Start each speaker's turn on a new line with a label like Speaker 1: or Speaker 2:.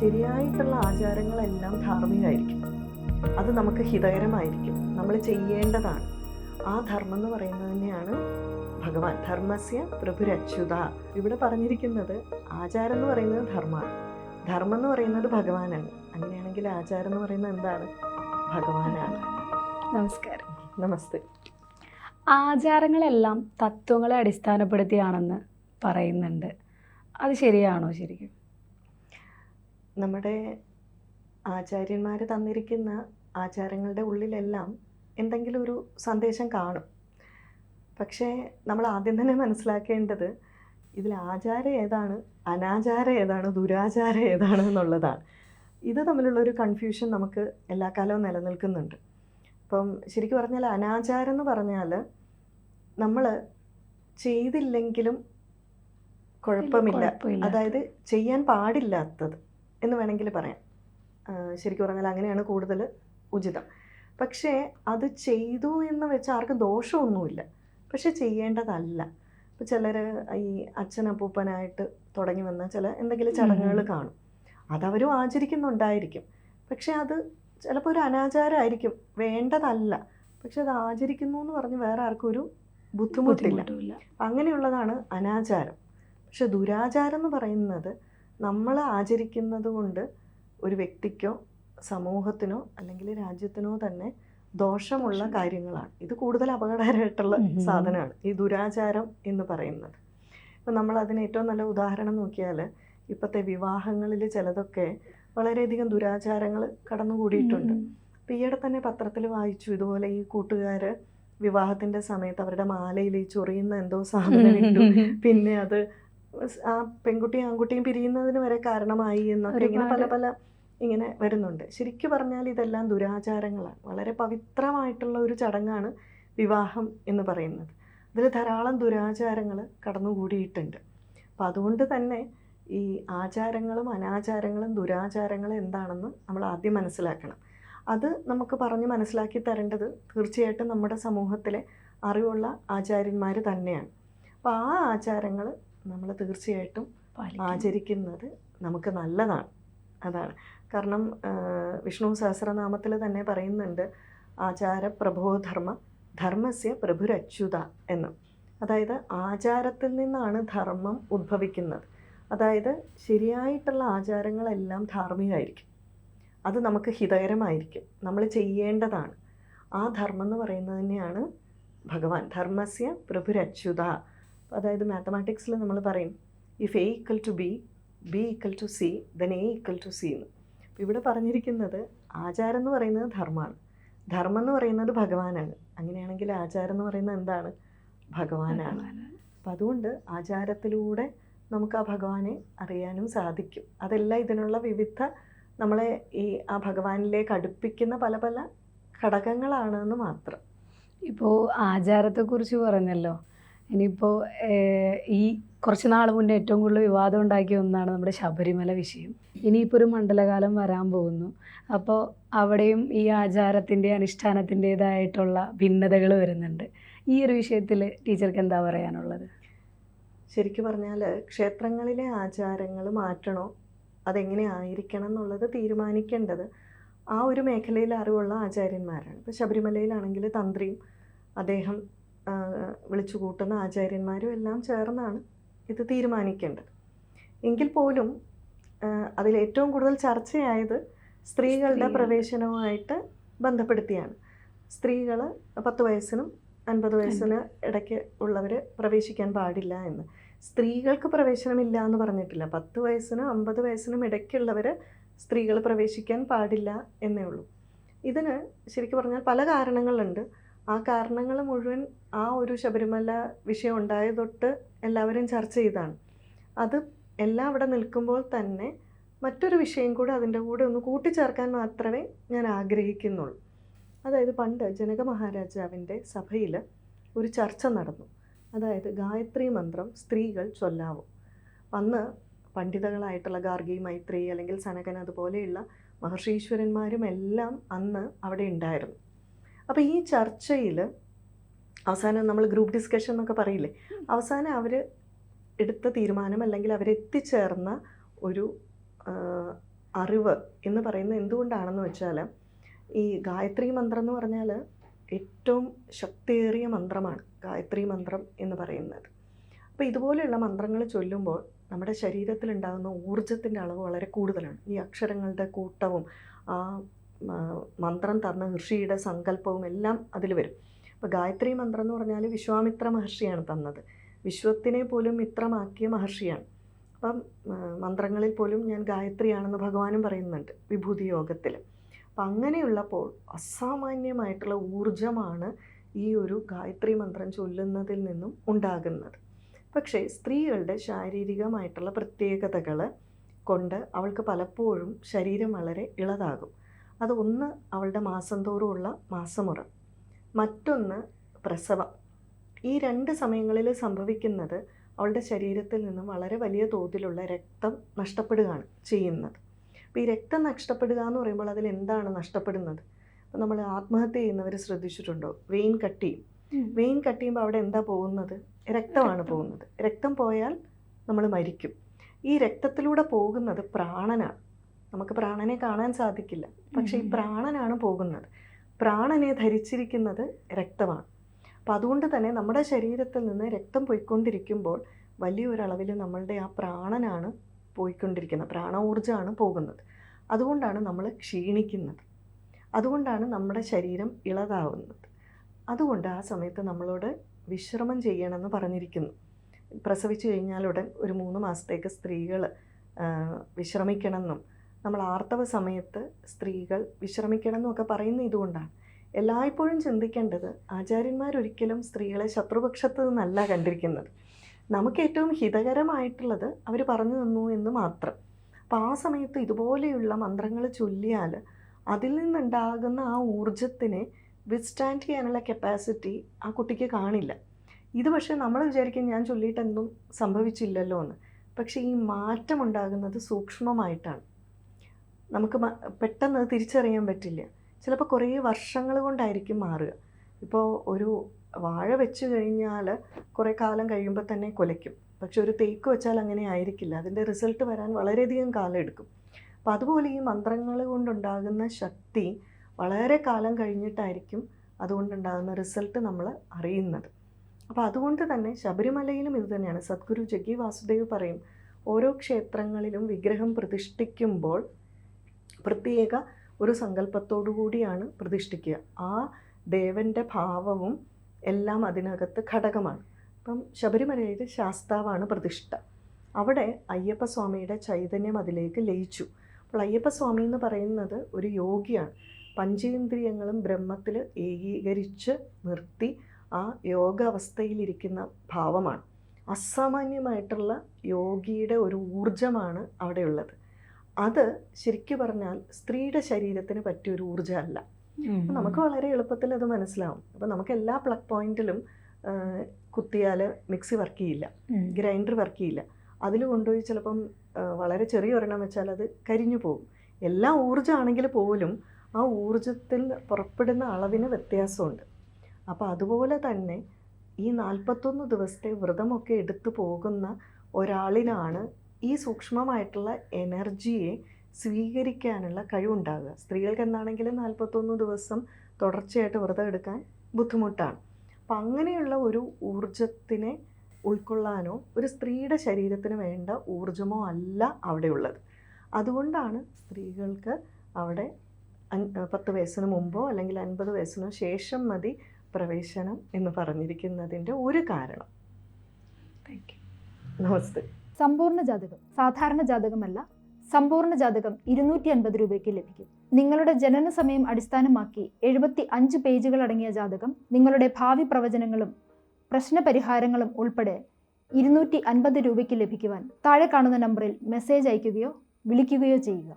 Speaker 1: ശരിയായിട്ടുള്ള ആചാരങ്ങളെല്ലാം ധാർമ്മികമായിരിക്കും. അത് നമുക്ക് ഹിതകരമായിരിക്കും. നമ്മൾ ചെയ്യേണ്ടതാണ്. ആ ധർമ്മം എന്ന് പറയുന്നത് തന്നെയാണ് ഭഗവാൻ. ധർമ്മസ്യ പ്രഭുരച്യുത. ഇവിടെ പറഞ്ഞിരിക്കുന്നത് ആചാരം എന്ന് പറയുന്നത് ധർമ്മമാണ്. ധർമ്മം എന്ന് പറയുന്നത് ഭഗവാനാണ്. അങ്ങനെയാണെങ്കിൽ ആചാരം എന്ന് പറയുന്നത് എന്താണ്? ഭഗവാനാണ്.
Speaker 2: നമസ്കാരം.
Speaker 1: നമസ്തേ.
Speaker 2: ആചാരങ്ങളെല്ലാം തത്വങ്ങളെ അടിസ്ഥാനപ്പെടുത്തിയാണെന്ന് പറയുന്നുണ്ട്. അത് ശരിയാണോ ശരിക്കും?
Speaker 1: നമ്മുടെ ആചാര്യന്മാർ തന്നിരിക്കുന്ന ആചാരങ്ങളുടെ ഉള്ളിലെല്ലാം എന്തെങ്കിലും ഒരു സന്ദേശം കാണും. പക്ഷേ നമ്മൾ ആദ്യം തന്നെ മനസ്സിലാക്കേണ്ടത് ഇതിൽ ആചാരം ഏതാണ് അനാചാരം ഏതാണ് ദുരാചാരം ഏതാണ് എന്നുള്ളതാണ്. ഇത് തമ്മിലുള്ള ഒരു കൺഫ്യൂഷൻ നമുക്ക് എല്ലാ കാലവും നിലനിൽക്കുന്നുണ്ട്. അപ്പം ശരിക്കും പറഞ്ഞാൽ അനാചാരം എന്ന് പറഞ്ഞാൽ നമ്മൾ ചെയ്തില്ലെങ്കിലും കുഴപ്പമില്ല. അതായത് ചെയ്യാൻ പാടില്ലാത്തത്. എന്ന് വേണമെങ്കിൽ പറയാം. ശരിക്കും പറഞ്ഞാൽ അങ്ങനെയാണ് കൂടുതൽ ഉചിതം. പക്ഷേ അത് ചെയ്തു എന്ന് വെച്ചാൽ ആർക്കും ദോഷമൊന്നുമില്ല. പക്ഷേ ചെയ്യേണ്ടതല്ല. ഇപ്പോൾ ചിലർ ഈ അച്ഛനപ്പൂപ്പനായിട്ട് തുടങ്ങി വന്ന ചില എന്തെങ്കിലും ചടങ്ങുകൾ. കാണും. അതവരും ആചരിക്കുന്നുണ്ടായിരിക്കും. പക്ഷേ അത് ചിലപ്പോൾ ഒരു അനാചാരമായിരിക്കും. വേണ്ടതല്ല. പക്ഷെ അത് ആചരിക്കുന്നു എന്ന് പറഞ്ഞ് വേറെ ആർക്കും ഒരു ബുദ്ധിമുട്ടില്ല. അങ്ങനെയുള്ളതാണ് അനാചാരം. പക്ഷെ ദുരാചാരം എന്ന് പറയുന്നത് നമ്മൾ ആചരിക്കുന്നത് കൊണ്ട് ഒരു വ്യക്തിക്കോ സമൂഹത്തിനോ അല്ലെങ്കിൽ രാജ്യത്തിനോ തന്നെ ദോഷമുള്ള കാര്യങ്ങളാണ്. ഇത് കൂടുതൽ അപകടകരമായിട്ടുള്ള. സാധനമാണ്. ഈ ദുരാചാരം എന്ന് പറയുന്നത്. ഇപ്പം നമ്മൾ അതിന് ഏറ്റവും നല്ല ഉദാഹരണം നോക്കിയാൽ ഇപ്പോഴത്തെ വിവാഹങ്ങളിൽ ചിലതൊക്കെ വളരെയധികം ദുരാചാരങ്ങൾ കടന്നുകൂടിയിട്ടുണ്ട്. അപ്പം ഈയിടെ തന്നെ പത്രത്തിൽ വായിച്ചു ഇതുപോലെ ഈ കൂട്ടുകാർ വിവാഹത്തിന്റെ സമയത്ത് അവരുടെ മാലയിൽ ഈ ചൊറിയുന്ന എന്തോ സാധനം ഇട്ടു. പിന്നെ അത് ആ പെൺകുട്ടിയും ആൺകുട്ടിയും പിരിയുന്നതിന് വരെ കാരണമായി എന്നൊക്കെ ഇങ്ങനെ പല പല ഇങ്ങനെ വരുന്നുണ്ട്. ശരിക്കും പറഞ്ഞാൽ ഇതെല്ലാം ദുരാചാരങ്ങളാണ്. വളരെ പവിത്രമായിട്ടുള്ള ഒരു ചടങ്ങാണ് വിവാഹം എന്ന് പറയുന്നത്. അതിൽ ധാരാളം ദുരാചാരങ്ങൾ കടന്നുകൂടിയിട്ടുണ്ട്. അപ്പം അതുകൊണ്ട് തന്നെ ഈ ആചാരങ്ങളും അനാചാരങ്ങളും ദുരാചാരങ്ങളും എന്താണെന്ന് നമ്മൾ ആദ്യം മനസ്സിലാക്കണം. അത് നമുക്ക് പറഞ്ഞ് മനസ്സിലാക്കി തരേണ്ടത് തീർച്ചയായിട്ടും നമ്മുടെ സമൂഹത്തിലെ അറിവുള്ള ആചാര്യന്മാർ തന്നെയാണ്. അപ്പോൾ ആ ആചാരങ്ങൾ നമ്മൾ തീർച്ചയായിട്ടും. ആചരിക്കുന്നത് നമുക്ക് നല്ലതാണ്. അതാണ്. കാരണം വിഷ്ണു സഹസ്രനാമത്തിൽ തന്നെ പറയുന്നുണ്ട് ആചാര പ്രഭോധർമ്മ ധർമ്മസ്യ പ്രഭുരച്യുത എന്ന്. അതായത് ആചാരത്തിൽ നിന്നാണ് ധർമ്മം ഉദ്ഭവിക്കുന്നത്. അതായത് ശരിയായിട്ടുള്ള ആചാരങ്ങളെല്ലാം ധാർമ്മികമായിരിക്കും അത് നമുക്ക് ഹിതകരമായിരിക്കും. നമ്മൾ ചെയ്യേണ്ടതാണ്. ആ ധർമ്മം എന്ന് പറയുന്നത് തന്നെയാണ് ഭഗവാൻ. ധർമ്മസ്യ പ്രഭുരച്യുത. അതായത് മാത്തമാറ്റിക്സിൽ നമ്മൾ പറയും if A equal to B B equal to C then A equal to C എന്ന്. അപ്പോൾ ഇവിടെ പറഞ്ഞിരിക്കുന്നത് ആചാരം എന്ന് പറയുന്നത് ധർമ്മമാണ്. ധർമ്മം എന്ന് പറയുന്നത് ഭഗവാനാണ്. അങ്ങനെയാണെങ്കിൽ ആചാരം എന്ന് പറയുന്നത് എന്താണ്? ഭഗവാനാണ്. അപ്പം അതുകൊണ്ട് ആചാരത്തിലൂടെ നമുക്ക് ആ ഭഗവാനെ അറിയാനും സാധിക്കും. അതെല്ലാം ഇതിനുള്ള വിവിധ നമ്മളെ ഈ ആ ഭഗവാനിലേക്ക് അടുപ്പിക്കുന്ന പല പല ഘടകങ്ങളാണെന്ന് മാത്രം.
Speaker 2: ഇപ്പോൾ ആചാരത്തെക്കുറിച്ച് പറഞ്ഞല്ലോ. ഇനിയിപ്പോൾ ഈ കുറച്ച് നാൾ മുന്നേ ഏറ്റവും കൂടുതൽ വിവാദം ഉണ്ടാക്കിയ ഒന്നാണ് നമ്മുടെ ശബരിമല വിഷയം. ഇനിയിപ്പോൾ ഒരു മണ്ഡലകാലം വരാൻ പോകുന്നു. അപ്പോൾ അവിടെയും ഈ ആചാരത്തിന്റെ അനുഷ്ഠാനത്തിന്റെതായിട്ടുള്ള ഭിന്നതകൾ വരുന്നുണ്ട്. ഈ ഒരു വിഷയത്തിൽ ടീച്ചർക്ക് എന്താ പറയാനുള്ളത്?
Speaker 1: ശരിക്കും പറഞ്ഞാൽ ക്ഷേത്രങ്ങളിലെ ആചാരങ്ങൾ മാറ്റണോ? അതെങ്ങനെ ആയിരിക്കണം എന്നുള്ളത് തീരുമാനിക്കേണ്ടത് ആ ഒരു മേഖലയിൽ അറിവുള്ള ആചാര്യന്മാരാണ്. ഇപ്പോൾ ശബരിമലയിലാണെങ്കിൽ തന്ത്രിയും അദ്ദേഹം വിളിച്ചു കൂട്ടുന്ന ആചാര്യന്മാരും എല്ലാം ചേർന്നാണ് ഇത് തീരുമാനിക്കേണ്ടത്. എങ്കിൽ പോലും അതിലേറ്റവും അതിൽ ഏറ്റവും കൂടുതൽ ചർച്ചയായത് സ്ത്രീകളുടെ പ്രവേശനവുമായിട്ട് ബന്ധപ്പെടുത്തിയാണ്. സ്ത്രീകൾ പത്ത് വയസ്സിനും അൻപത് വയസ്സിന് ഇടയ്ക്ക് ഉള്ളവർ പ്രവേശിക്കാൻ പാടില്ല എന്ന്. സ്ത്രീകൾക്ക് പ്രവേശനമില്ല എന്ന് പറഞ്ഞിട്ടില്ല. പത്ത് വയസ്സിനും അമ്പത് വയസ്സിനും ഇടയ്ക്കുള്ളവർ സ്ത്രീകൾ പ്രവേശിക്കാൻ പാടില്ല എന്നേ ഉള്ളൂ. ഇതിന് ശരിക്കും പറഞ്ഞാൽ പല കാരണങ്ങളുണ്ട്. ആ കാരണങ്ങൾ മുഴുവൻ ആ ഒരു ശബരിമല വിഷയം ഉണ്ടായ തൊട്ട് എല്ലാവരും ചർച്ച ചെയ്താണ്. അത് എല്ലാം അവിടെ നിൽക്കുമ്പോൾ തന്നെ മറ്റൊരു വിഷയം കൂടെ അതിന്റെ കൂടെ ഒന്ന് കൂട്ടിച്ചേർക്കാൻ മാത്രമേ ഞാൻ ആഗ്രഹിക്കുന്നുള്ളൂ. അതായത് പണ്ട് ജനക മഹാരാജാവിന്റെ സഭയിൽ ഒരു ചർച്ച നടന്നു. അതായത് ഗായത്രി മന്ത്രം സ്ത്രീകൾ ചൊല്ലാവോ. അന്ന് പണ്ഡിതകളായിട്ടുള്ള ഗാർഗി മൈത്രി അല്ലെങ്കിൽ സനകൻ അതുപോലെയുള്ള മഹർഷീശ്വരന്മാരും എല്ലാം അന്ന് അവിടെ ഉണ്ടായിരുന്നു. അപ്പോൾ ഈ ചർച്ചയിൽ അവസാനം നമ്മൾ ഗ്രൂപ്പ് ഡിസ്കഷൻ എന്നൊക്കെ പറയില്ലേ? അവസാനം അവർ എടുത്ത തീരുമാനം അല്ലെങ്കിൽ അവരെത്തിച്ചേർന്ന ഒരു അറിവ് എന്ന് പറയുന്നത് എന്തുകൊണ്ടാണെന്ന് വെച്ചാൽ ഈ ഗായത്രി മന്ത്രം എന്ന് പറഞ്ഞാൽ ഏറ്റവും ശക്തിയേറിയ മന്ത്രമാണ്. ഗായത്രി മന്ത്രം എന്ന് പറയുന്നത്. അപ്പോൾ ഇതുപോലെയുള്ള മന്ത്രങ്ങൾ ചൊല്ലുമ്പോൾ നമ്മുടെ ശരീരത്തിലുണ്ടാകുന്ന ഊർജത്തിന്റെ അളവ് വളരെ കൂടുതലാണ്. ഈ അക്ഷരങ്ങളുടെ കൂട്ടവും ആ മന്ത്രം തന്ന ഋഷിയുടെ സങ്കല്പവും എല്ലാം അതിൽ വരും. അപ്പോൾ ഗായത്രി മന്ത്രം എന്ന് പറഞ്ഞാൽ വിശ്വാമിത്ര മഹർഷിയാണ് തന്നത്. വിശ്വത്തിനെ പോലും മിത്രമാക്കിയ മഹർഷിയാണ്. അപ്പം മന്ത്രങ്ങളിൽ പോലും ഞാൻ ഗായത്രിയാണെന്ന് ഭഗവാനും പറയുന്നുണ്ട് വിഭൂതി യോഗത്തിൽ അപ്പം അങ്ങനെയുള്ളപ്പോൾ അസാമാന്യമായിട്ടുള്ള ഊർജമാണ് ഈ ഒരു ഗായത്രി മന്ത്രം ചൊല്ലുന്നതിൽ നിന്നും ഉണ്ടാകുന്നത്. പക്ഷേ സ്ത്രീകളുടെ ശാരീരികമായിട്ടുള്ള പ്രത്യേകതകൾ കൊണ്ട് അവൾക്ക് പലപ്പോഴും ശരീരം വളരെ ഇളതാകും. അതൊന്ന് അവളുടെ മാസം തോറുമുള്ള മാസമുറ. മറ്റൊന്ന് പ്രസവം. ഈ രണ്ട് സമയങ്ങളിൽ സംഭവിക്കുന്നത് അവളുടെ ശരീരത്തിൽ നിന്നും വളരെ വലിയ തോതിലുള്ള രക്തം നഷ്ടപ്പെടുകയാണ് ചെയ്യുന്നത്. അപ്പോൾ ഈ രക്തം നഷ്ടപ്പെടുക എന്ന് പറയുമ്പോൾ അതിൽ എന്താണ് നഷ്ടപ്പെടുന്നത്? അപ്പോൾ നമ്മൾ ആത്മഹത്യ ചെയ്യുന്നവർ ശ്രദ്ധിച്ചിട്ടുണ്ടോ? വെയിൻ കട്ട് ചെയ്യും. വെയിൻ കട്ട് ചെയ്യുമ്പോൾ അവിടെ എന്താ പോകുന്നത്? രക്തമാണ് പോകുന്നത്. രക്തം പോയാൽ നമ്മൾ മരിക്കും. ഈ രക്തത്തിലൂടെ പോകുന്നത് പ്രാണനാണ്. നമുക്ക് പ്രാണനെ കാണാൻ സാധിക്കില്ല. പക്ഷേ ഈ. പ്രാണനാണ് പോകുന്നത്. പ്രാണനെ ധരിച്ചിരിക്കുന്നത് രക്തമാണ്. അപ്പം അതുകൊണ്ട് തന്നെ നമ്മുടെ ശരീരത്തിൽ നിന്ന് രക്തം പോയിക്കൊണ്ടിരിക്കുമ്പോൾ വലിയൊരളവിൽ നമ്മളുടെ ആ പ്രാണനാണ് പോയിക്കൊണ്ടിരിക്കുന്നത്. പ്രാണോർജമാണ് പോകുന്നത്. അതുകൊണ്ടാണ് നമ്മൾ ക്ഷീണിക്കുന്നത്. അതുകൊണ്ടാണ് നമ്മുടെ ശരീരം ഇളതാവുന്നത് അതുകൊണ്ട് ആ സമയത്ത് നമ്മളോട് വിശ്രമം ചെയ്യണമെന്ന് പറഞ്ഞിരിക്കുന്നു. പ്രസവിച്ചു കഴിഞ്ഞാലുടൻ ഒരു മൂന്ന് മാസത്തേക്ക് സ്ത്രീകൾ വിശ്രമിക്കണമെന്നും നമ്മൾ ആർത്തവ സമയത്ത് സ്ത്രീകൾ വിശ്രമിക്കണം എന്നൊക്കെ പറയുന്ന ഇതുകൊണ്ടാണ്. എല്ലായ്പ്പോഴും ചിന്തിക്കേണ്ടത് ആചാര്യന്മാരൊരിക്കലും സ്ത്രീകളെ ശത്രുപക്ഷത്ത് നിന്നല്ല കണ്ടിരിക്കുന്നത്. നമുക്ക് ഏറ്റവും ഹിതകരമായിട്ടുള്ളത് അവർ പറഞ്ഞു തന്നു എന്ന് മാത്രം. അപ്പോൾ ആ സമയത്ത് ഇതുപോലെയുള്ള മന്ത്രങ്ങൾ ചൊല്ലിയാൽ അതിൽ നിന്നുണ്ടാകുന്ന ആ ഊർജത്തിനെ വിത്ത്സ്റ്റാൻഡ് ചെയ്യാനുള്ള കപ്പാസിറ്റി ആ കുട്ടിക്ക് കാണില്ല. ഇത് പക്ഷേ നമ്മൾ വിചാരിക്കും ഞാൻ ചൊല്ലിയിട്ടൊന്നും സംഭവിച്ചില്ലല്ലോ എന്ന് പക്ഷേ ഈ മാറ്റമുണ്ടാകുന്നത് സൂക്ഷ്മമായിട്ടാണ്. നമുക്ക് പെട്ടെന്ന് തിരിച്ചറിയാൻ പറ്റില്ല. ചിലപ്പോൾ കുറേ വർഷങ്ങൾ കൊണ്ടായിരിക്കും മാറുക. ഇപ്പോൾ ഒരു വാഴ വെച്ച് കഴിഞ്ഞാൽ കുറേ കാലം കഴിയുമ്പോൾ തന്നെ കുലയ്ക്കും. പക്ഷെ ഒരു തേക്ക് വെച്ചാൽ അങ്ങനെ ആയിരിക്കില്ല. അതിന്റെ റിസൾട്ട് വരാൻ വളരെയധികം കാലം എടുക്കും. അപ്പോൾ അതുപോലെ ഈ മന്ത്രങ്ങൾ കൊണ്ടുണ്ടാകുന്ന ശക്തി വളരെ കാലം കഴിഞ്ഞിട്ടായിരിക്കും അതുകൊണ്ടുണ്ടാകുന്ന റിസൾട്ട് നമ്മൾ അറിയുന്നത്. അപ്പോൾ അതുകൊണ്ട് തന്നെ ശബരിമലയിലും ഇത് തന്നെയാണ്. സദ്ഗുരു ജഗ്ഗി വാസുദേവ് പറയും ഓരോ ക്ഷേത്രങ്ങളിലും വിഗ്രഹം പ്രതിഷ്ഠിക്കുമ്പോൾ പ്രത്യേക ഒരു സങ്കല്പത്തോടു കൂടിയാണ് പ്രതിഷ്ഠിക്കുക. ആ ദേവന്റെ ഭാവവും എല്ലാം അതിനകത്ത് ഘടകമാണ്. അപ്പം ശബരിമലയിൽ ശാസ്താവാണ് പ്രതിഷ്ഠ. അവിടെ അയ്യപ്പസ്വാമിയുടെ ചൈതന്യം അതിലേക്ക് ലയിച്ചു. അപ്പോൾ അയ്യപ്പസ്വാമി എന്ന് പറയുന്നത് ഒരു യോഗിയാണ്. പഞ്ചേന്ദ്രിയങ്ങളും ബ്രഹ്മത്തിൽ ഏകീകരിച്ച് നിർത്തി ആ യോഗ അവസ്ഥയിലിരിക്കുന്ന ഭാവമാണ്. അസാമാന്യമായിട്ടുള്ള യോഗിയുടെ ഒരു ഊർജമാണ് അവിടെയുള്ളത്. അത് ശരിക്കു പറഞ്ഞാൽ സ്ത്രീയുടെ ശരീരത്തിന് പറ്റിയൊരു ഊർജമല്ല. നമുക്ക് വളരെ എളുപ്പത്തിൽ അത് മനസ്സിലാവും. അപ്പം നമുക്ക് എല്ലാ പ്ലഗ് പോയിന്റിലും കുത്തിയാൽ മിക്സി വർക്ക് ചെയ്യില്ല ഗ്രൈൻഡർ വർക്ക് ചെയ്യില്ല. അതിൽ കൊണ്ടുപോയി ചിലപ്പം വളരെ ചെറിയ ഒരെണ്ണം വെച്ചാൽ അത് കരിഞ്ഞു പോകും. എല്ലാ ഊർജമാണെങ്കിൽ പോലും ആ ഊർജത്തിൽ പുറപ്പെടുന്ന അളവിന് വ്യത്യാസമുണ്ട്. അപ്പോൾ അതുപോലെ തന്നെ ഈ നാൽപ്പത്തൊന്ന് ദിവസത്തെ വ്രതമൊക്കെ എടുത്തു പോകുന്ന ഒരാളിനാണ് ഈ സൂക്ഷ്മമായിട്ടുള്ള എനർജിയെ സ്വീകരിക്കാനുള്ള കഴിവുണ്ടാകുക. സ്ത്രീകൾക്ക് എന്താണെങ്കിലും നാൽപ്പത്തൊന്ന് ദിവസം തുടർച്ചയായിട്ട് വ്രതം എടുക്കാൻ ബുദ്ധിമുട്ടാണ്. അപ്പം അങ്ങനെയുള്ള ഒരു ഊർജത്തിനെ ഉൾക്കൊള്ളാനോ ഒരു സ്ത്രീയുടെ ശരീരത്തിന് വേണ്ട ഊർജമോ അല്ല അവിടെയുള്ളത്. അതുകൊണ്ടാണ് സ്ത്രീകൾക്ക് അവിടെ പത്ത് വയസ്സിന് മുമ്പോ അല്ലെങ്കിൽ അൻപത് വയസ്സിനോ ശേഷം മതി പ്രവേശനം എന്ന് പറഞ്ഞിരിക്കുന്നതിന്റെ ഒരു കാരണം.
Speaker 2: Thank you.
Speaker 1: നമസ്തേ.
Speaker 3: സമ്പൂർണ ജാതകം സാധാരണ ജാതകമല്ല സമ്പൂർണ ജാതകം ഇരുന്നൂറ്റി അൻപത് രൂപയ്ക്ക് ലഭിക്കും. നിങ്ങളുടെ ജനന സമയം അടിസ്ഥാനമാക്കി എഴുപത്തി അഞ്ച് പേജുകൾ അടങ്ങിയ ജാതകം നിങ്ങളുടെ ഭാവി പ്രവചനങ്ങളും പ്രശ്നപരിഹാരങ്ങളും ഉൾപ്പെടെ ഇരുന്നൂറ്റി അൻപത് രൂപയ്ക്ക് ലഭിക്കുവാൻ താഴെ കാണുന്ന നമ്പറിൽ മെസ്സേജ് അയയ്ക്കുകയോ വിളിക്കുകയോ ചെയ്യുക.